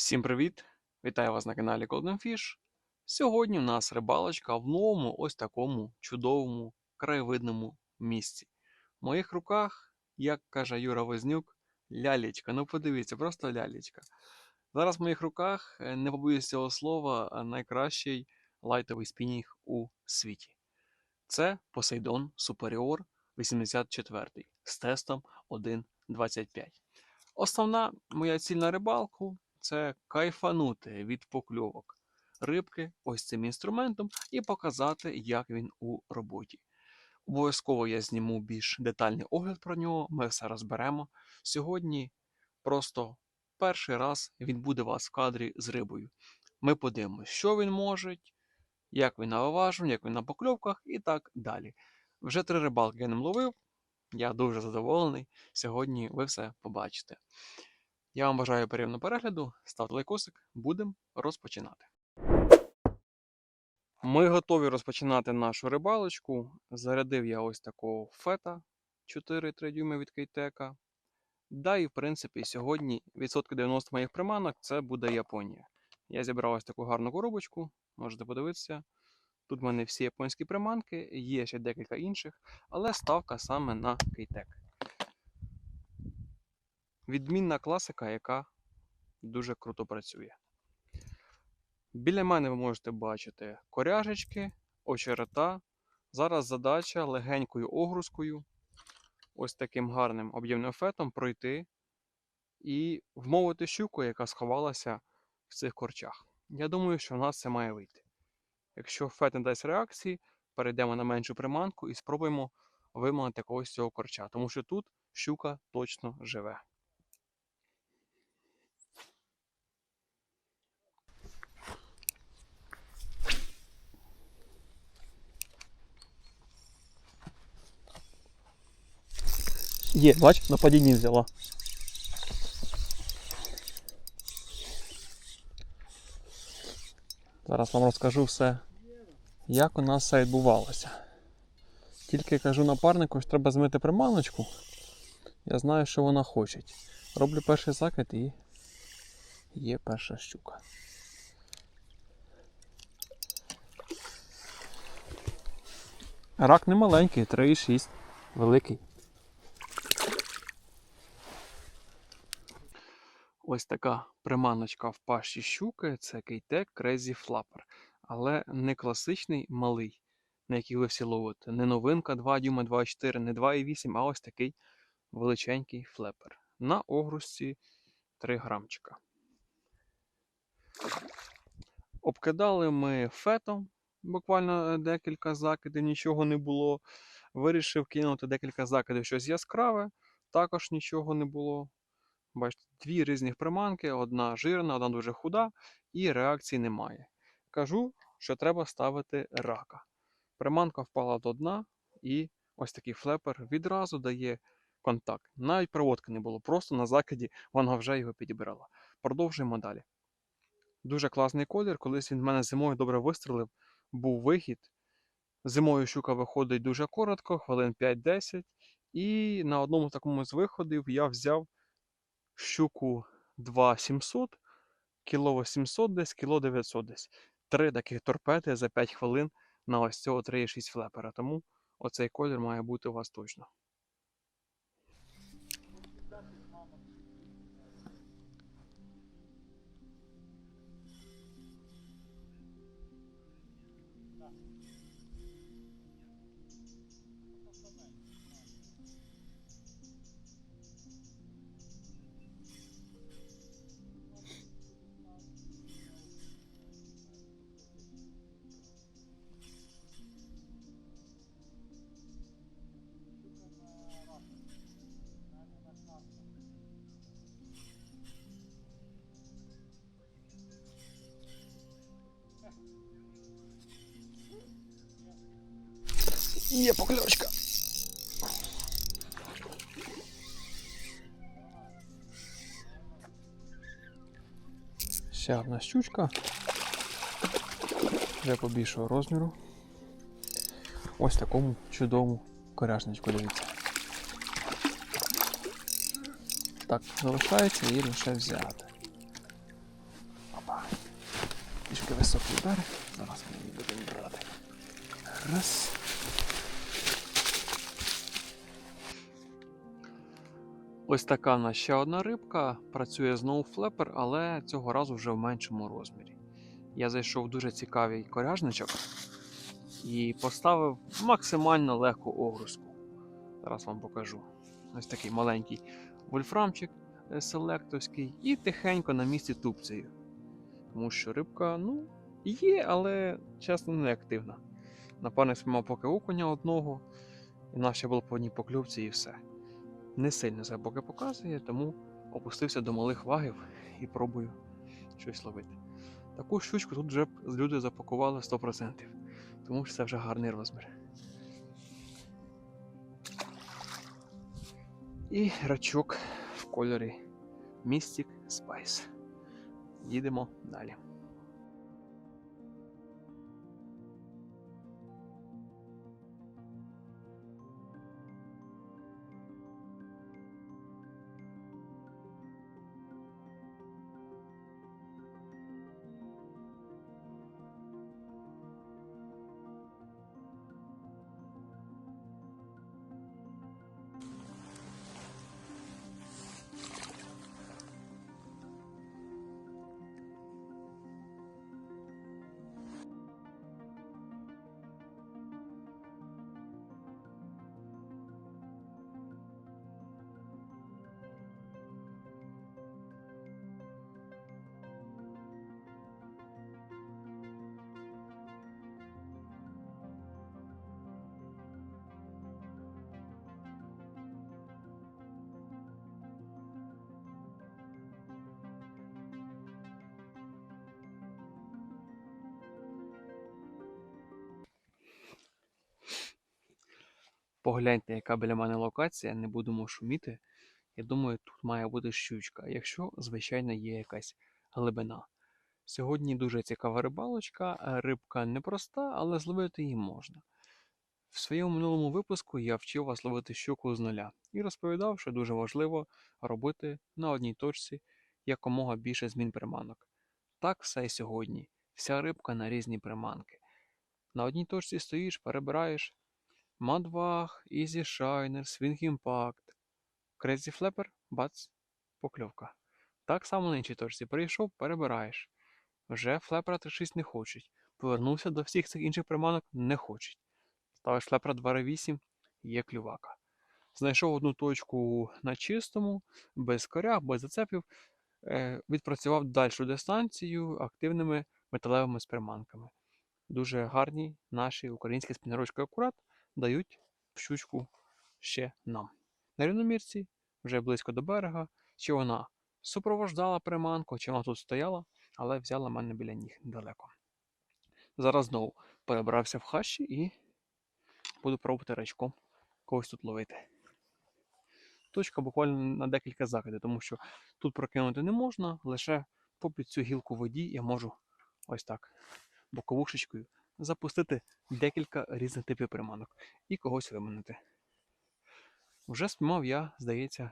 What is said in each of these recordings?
Всім привіт! Вітаю вас на каналі Golden Fish. Сьогодні у нас рибалочка в новому ось такому чудовому краєвидному місці. В моїх руках, як каже Юра Вознюк, лялечка. Ну подивіться, просто лялечка. Зараз в моїх руках, е, не побоюсь цього слова, найкращий лайтовий спінінг у світі. Це Poseidon Superior 84 з тестом 1.25. Основна моя ціль на рибалку це кайфанути від покльовок рибки ось цим інструментом і показати, як він у роботі. Обов'язково я зніму більш детальний огляд про нього, ми все розберемо. Сьогодні просто перший раз він буде вас в кадрі з рибою. Ми подивимося, що він може, як він на виважуванні, як він на покльовках і так далі. Вже три рибалки я ним ловив. Я дуже задоволений. Сьогодні ви все побачите. Я вам бажаю приємного перегляду, ставте лайкосик, будемо розпочинати. Ми готові розпочинати нашу рибалочку. Зарядив я ось такого фета 4-3 дюйми від Кейтека. Да, і в принципі, сьогодні відсотки 90 моїх приманок це буде Японія. Я зібрав ось таку гарну коробочку, можете подивитися. Тут в мене всі японські приманки, є ще декілька інших, але ставка саме на Кейтек. Відмінна класика, яка дуже круто працює. Біля мене ви можете бачити коряжечки, очерета. Зараз задача легенькою огрузкою, ось таким гарним об'ємним фетом пройти і вмовити щуку, яка сховалася в цих корчах. Я думаю, що в нас це має вийти. Якщо фет не дасть реакції, перейдемо на меншу приманку і спробуємо виманити когось цього корча, тому що тут щука точно живе. Є, бач, на падінні взяла. Зараз вам розкажу все, як у нас все відбувалося. Тільки кажу напарнику, що треба змити приманочку. Я знаю, що вона хоче. Роблю перший закид і є перша щука. Рак не маленький, 3,6, великий. Ось така приманочка в пащі щуки це кейтек Crazy Flapper. Але не класичний малий, на який ви всі ловите. Не новинка 2 дюйма 2,4, не 2,8, а ось такий величенький флепер. На огрузці 3 грамчика. Обкидали ми фетом, буквально декілька закидів, нічого не було. Вирішив кинути декілька закидів щось яскраве, також нічого не було. Бачите, дві різних приманки, одна жирна, одна дуже худа, і реакції немає. Кажу, що треба ставити рака. Приманка впала до дна, і ось такий флепер відразу дає контакт. Навіть проводки не було, просто на закиді вона вже його підібрала. Продовжуємо далі. Дуже класний колір. Колись він в мене зимою добре вистрелив, був вихід. Зимою щука виходить дуже коротко, хвилин 5-10. І на одному такому з виходів я взяв щуку 2700, кіло 800 десь, кіло 900 десь. Три таких торпеди за 5 хвилин на ось цього 3,6 флепера. Тому оцей колір має бути у вас точно. Є покльовочка. Ще одна щучка. Вже побільшого розміру. Ось такому чудовому коряжничку, дивіться. Так, залишається її лише взяти. високий берег. Зараз ми її будемо брати. Раз. Ось така в нас ще одна рибка. Працює знову флепер, але цього разу вже в меншому розмірі. Я зайшов в дуже цікавий коряжничок і поставив максимально легку огрузку. Зараз вам покажу. Ось такий маленький вольфрамчик е, селектовський і тихенько на місці тупцею. Тому що рибка, ну, є, але чесно не активна. Напарник спіймав поки окуня одного, і в нас ще було по одній покльовці і все. Не сильно себе показує, тому опустився до малих вагів і пробую щось ловити. Таку щучку тут вже люди запакували 100%, тому що це вже гарний розмір. І рачок в кольорі Mystic Spice. Їдемо далі. Погляньте, яка біля мене локація, не будемо шуміти. Я думаю, тут має бути щучка, якщо, звичайно, є якась глибина. Сьогодні дуже цікава рибалочка, е, рибка непроста, але зловити її можна. В своєму минулому випуску я вчив вас ловити щуку з нуля і розповідав, що дуже важливо робити на одній точці якомога більше змін приманок. Так все і сьогодні. Вся рибка на різні приманки. На одній точці стоїш, перебираєш Мадвах, Easy Shiner, Swing Impact, Crazy Flapper, бац, покльовка. Так само на іншій точці. Прийшов, перебираєш. Вже флепера 36 не хочуть. Повернувся до всіх цих інших приманок, не хочуть. Ставиш флепера 2,8, є клювака. Знайшов одну точку на чистому, без коряг, без зацепів. Е, відпрацював дальшу дистанцію активними металевими сприманками. Дуже гарні наші українські спінерочки акурат дають щучку ще нам. На рівномірці, вже близько до берега, чи вона супровождала приманку, чи вона тут стояла, але взяла мене біля ніг недалеко. Зараз знову перебрався в хащі і буду пробувати рачком когось тут ловити. Точка буквально на декілька закидів, тому що тут прокинути не можна, лише попід цю гілку воді я можу ось так боковушечкою запустити декілька різних типів приманок і когось виманити. Вже спіймав я, здається,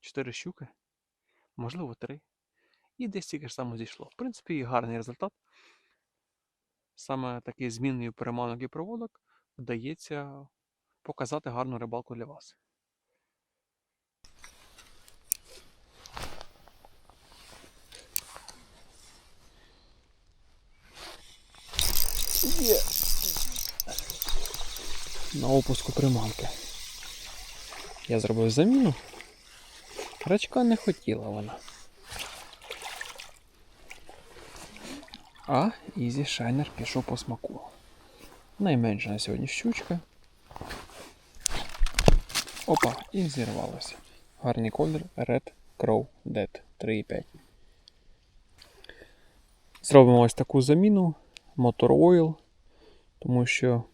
4 щуки, можливо, 3. І десь тільки ж само зійшло. В принципі, гарний результат. Саме такий змінною приманок і проводок вдається показати гарну рибалку для вас. Є. На опуску приманки. Я зробив заміну. Рачка не хотіла вона. А Ізі Шайнер пішов по смаку. Найменша на сьогодні щучка. Опа, і зірвалося. Гарний колір Red Crow Dead 3,5. Зробимо ось таку заміну. Motor Oil, тому що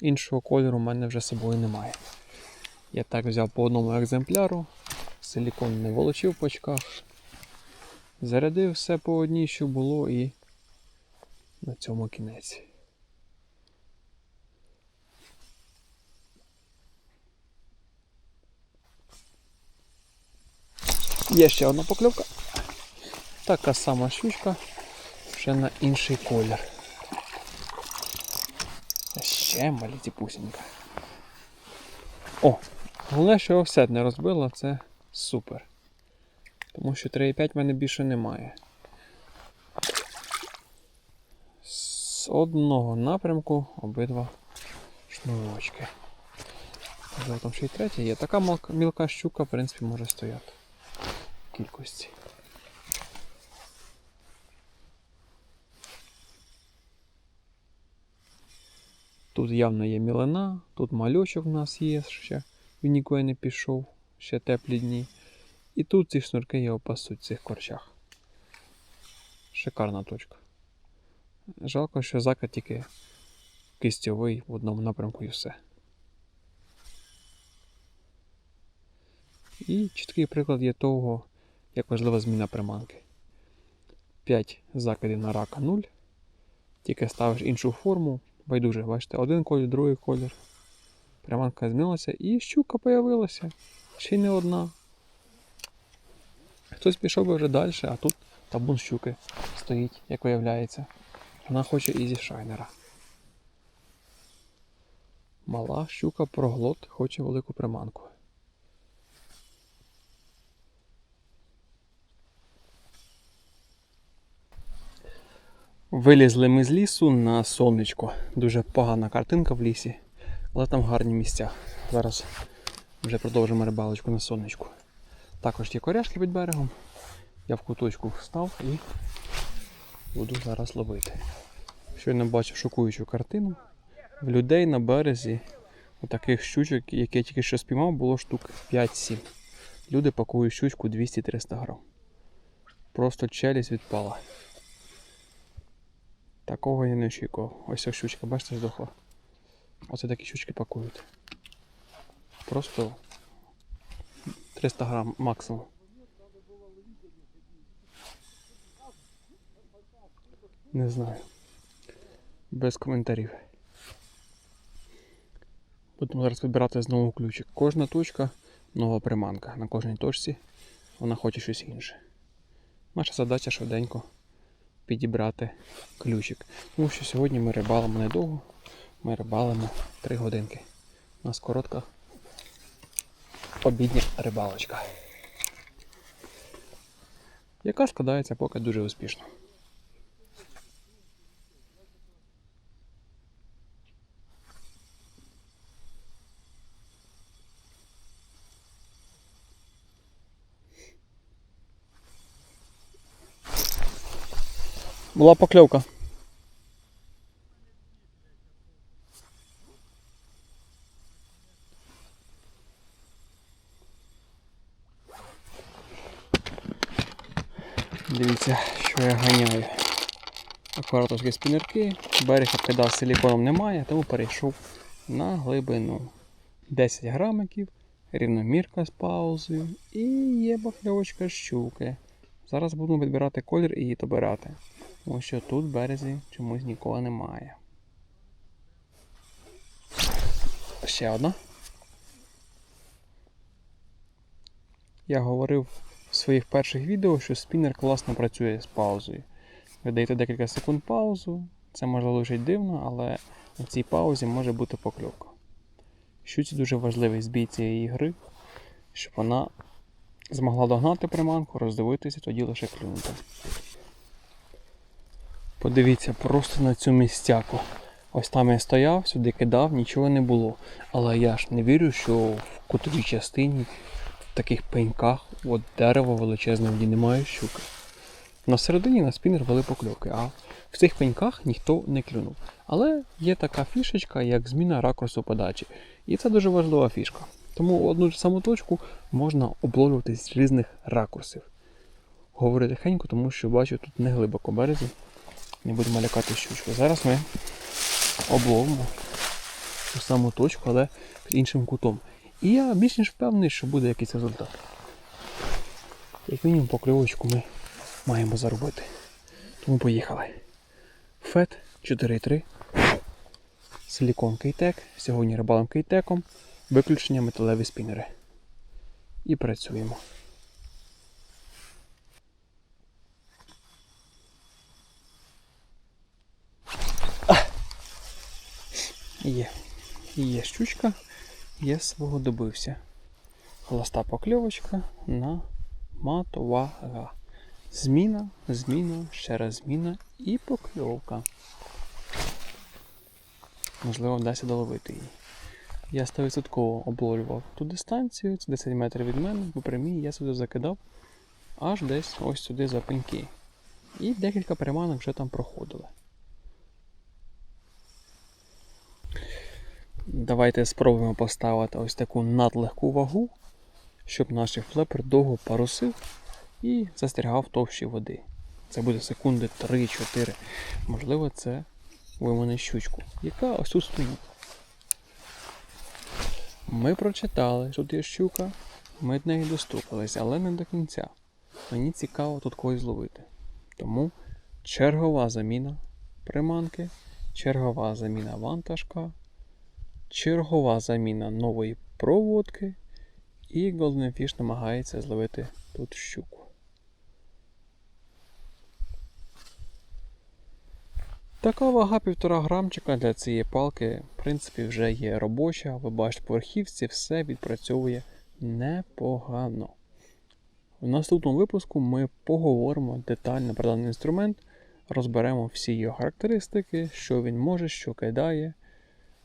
іншого кольору в мене вже з собою немає. Я так взяв по одному екземпляру, силікон не волочив в пачках, зарядив все по одній, що було, і на цьому кінець. Є ще одна покльовка. Така сама щучка. ще на інший колір. Ще маліті пусінька. О! Головне, що офсет не розбило, це супер. Тому що 3,5 в мене більше немає. З одного напрямку обидва шнурочки. Там ще й третя є. Така мілка щука, в принципі, може стояти в кількості. Тут явно є мілина, тут мальочок в нас є ще. Він нікуди не пішов, ще теплі дні. І тут ці шнурки його пасуть в цих корчах. Шикарна точка. Жалко, що закат тільки кистьовий в одному напрямку і все. І чіткий приклад є того, як важлива зміна приманки. 5 закидів на рака 0. Тільки ставиш іншу форму, байдуже, бачите, один колір, другий колір. Приманка змінилася і щука появилася. Ще й не одна. Хтось пішов би вже далі, а тут табун щуки стоїть, як виявляється. Вона хоче ізі шайнера. Мала щука проглот хоче велику приманку. Вилізли ми з лісу на сонечко. Дуже погана картинка в лісі, але там гарні місця. Зараз вже продовжимо рибалочку на сонечку. Також є коряшки під берегом. Я в куточку встав і буду зараз ловити. Щойно бачив шокуючу картину. В людей на березі таких щучок, які я тільки що спіймав, було штук 5-7. Люди пакують щучку 200-300 грам. Просто челюсть відпала. Такого я не очікував. Ось ця щучка, бачите, здохла. Оце такі щучки пакують. Просто 300 грам максимум. Не знаю. Без коментарів. Будемо зараз вибирати знову ключик. Кожна точка нова приманка. На кожній точці вона хоче щось інше. Наша задача швиденько підібрати ключик. Тому що сьогодні ми рибалимо недовго. Ми рибалимо 3 годинки. У нас коротка обідня рибалочка. Яка складається поки дуже успішно. Була покльовка. Дивіться, що я ганяю. Акуратовські спінерки, берег обкидав силіконом немає, тому перейшов на глибину. 10 грамиків, рівномірка з паузою і є бакльовочка щуки. Зараз будемо відбирати колір і її добирати. Тому що тут березі чомусь нікого немає. Ще одна. Я говорив в своїх перших відео, що спіннер класно працює з паузою. Ви даєте декілька секунд паузу, це може лежить дивно, але на цій паузі може бути покльовка. Щуці дуже важливий збій цієї гри, щоб вона змогла догнати приманку, роздивитися, тоді лише клюнути. Подивіться просто на цю містяку. Ось там я стояв, сюди кидав, нічого не було. Але я ж не вірю, що в кутовій частині, в таких пеньках, от дерево величезне, де немає щуки. На середині на спінер вели покльовки, а в цих пеньках ніхто не клюнув. Але є така фішечка, як зміна ракурсу подачі. І це дуже важлива фішка. Тому одну ж саму точку можна обловлювати з різних ракурсів. Говорю тихенько, тому що бачу тут не глибоко березі. Не будемо лякати щучку. Зараз ми обловимо ту саму точку, але під іншим кутом. І я більш ніж впевнений, що буде якийсь результат. Як мінімум покльовочку ми маємо заробити. Тому поїхали. Фет 4.3. Силікон кейтек. Сьогодні рибалим кейтеком. Виключення металеві спінери. І працюємо. Є. Є щучка, є свого добився. Холоста покльовочка на матовага. Зміна, зміна, ще раз зміна і покльовка. Можливо, вдасться доловити її. Я 100% обловлював ту дистанцію, це 10 метрів від мене, по прямій я сюди закидав аж десь ось сюди за пеньки. І декілька приманок вже там проходили. Давайте спробуємо поставити ось таку надлегку вагу, щоб наш флепер довго парусив і застерігав товщі води. Це буде секунди 3-4. Можливо, це вимане щучку, яка ось тут стоїть. Ми прочитали, що тут є щука, ми до неї достукались, але не до кінця. Мені цікаво тут когось зловити. Тому чергова заміна приманки, чергова заміна вантажка, чергова заміна нової проводки, і Golden Fish намагається зловити тут щуку. Така вага півтора грамчика для цієї палки, в принципі, вже є робоча. Ви бачите, по верхівці все відпрацьовує непогано. В наступному випуску ми поговоримо детально про даний інструмент, розберемо всі його характеристики, що він може, що кидає,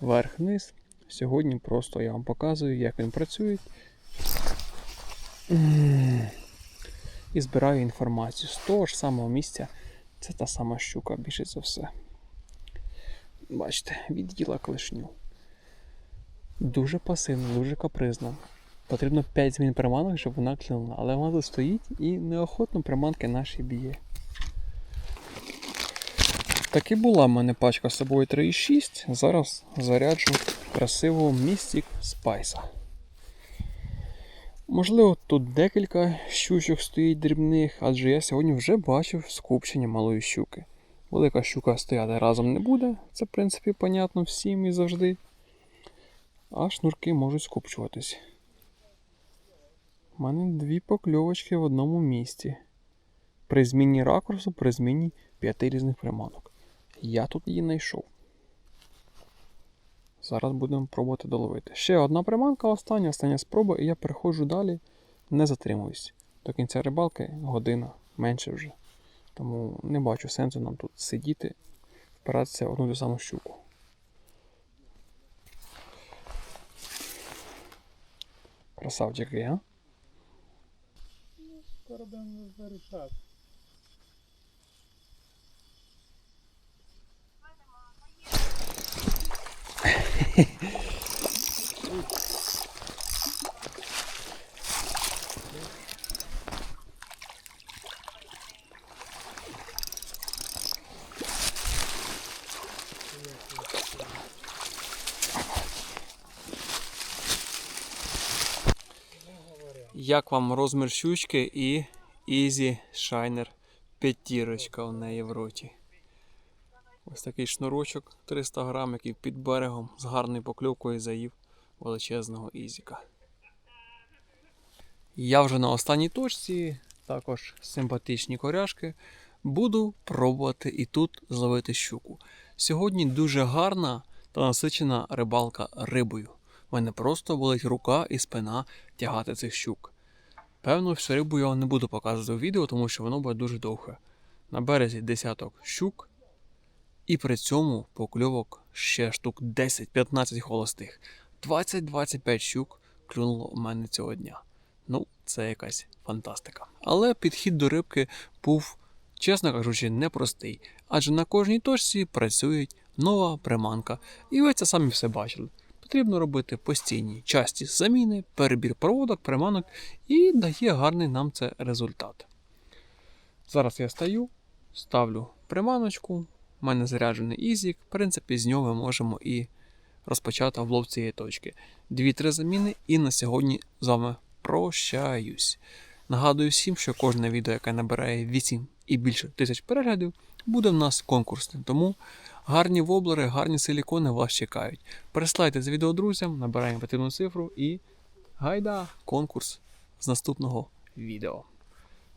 верх-низ. Сьогодні просто я вам показую, як він працює. І збираю інформацію з того ж самого місця. Це та сама щука, більше за все. Бачите, відділа клешню. Дуже пасивна, дуже капризна. Потрібно 5 змін приманок, щоб вона клюнула. Але вона тут стоїть і неохотно приманки наші б'є. Так і була в мене пачка з собою 3,6. Зараз заряджу красивого Mystic Spice. Можливо, тут декілька щучок стоїть дрібних, адже я сьогодні вже бачив скупчення малої щуки. Велика щука стояти разом не буде, це в принципі понятно всім і завжди. А шнурки можуть скупчуватись. У мене дві покльовочки в одному місці. При зміні ракурсу, при зміні п'яти різних приманок. Я тут її знайшов. Зараз будемо пробувати доловити. Ще одна приманка, остання, остання спроба, і я переходжу далі, не затримуюсь. До кінця рибалки година менше вже. Тому не бачу сенсу нам тут сидіти, впиратися в одну ту саму щуку. Красавчики, а? Скоро будемо вирішати. Як вам розмір щучки і Easy Shiner п'ятірочка у неї в роті. Ось такий шнурочок 300 грам, який під берегом з гарною покльовкою заїв величезного ізіка. Я вже на останній точці, також симпатичні коряшки. Буду пробувати і тут зловити щуку. Сьогодні дуже гарна та насичена рибалка рибою. У мене просто болить рука і спина тягати цих щук. Певно, всю рибу я не буду показувати у відео, тому що воно буде дуже довге. На березі десяток щук, і при цьому покльовок ще штук 10-15 холостих. 20-25 щук клюнуло у мене цього дня. Ну, це якась фантастика. Але підхід до рибки був, чесно кажучи, непростий. Адже на кожній точці працює нова приманка. І ви це самі все бачили. Потрібно робити постійні часті заміни, перебір проводок, приманок і дає гарний нам це результат. Зараз я стаю, ставлю приманочку, у мене заряджений ізік, в принципі, з нього ми можемо і розпочати облов цієї точки. Дві-три заміни, і на сьогодні з вами прощаюсь. Нагадую всім, що кожне відео, яке набирає 8 і більше тисяч переглядів, буде в нас конкурсним. Тому гарні воблери, гарні силікони вас чекають. Переслайте це відео друзям, набираємо потрібну цифру і гайда конкурс з наступного відео.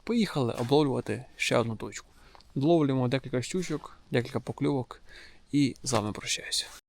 Поїхали обловлювати ще одну точку. Зловлюємо декілька щучок, декілька покльовок і з вами прощаюся.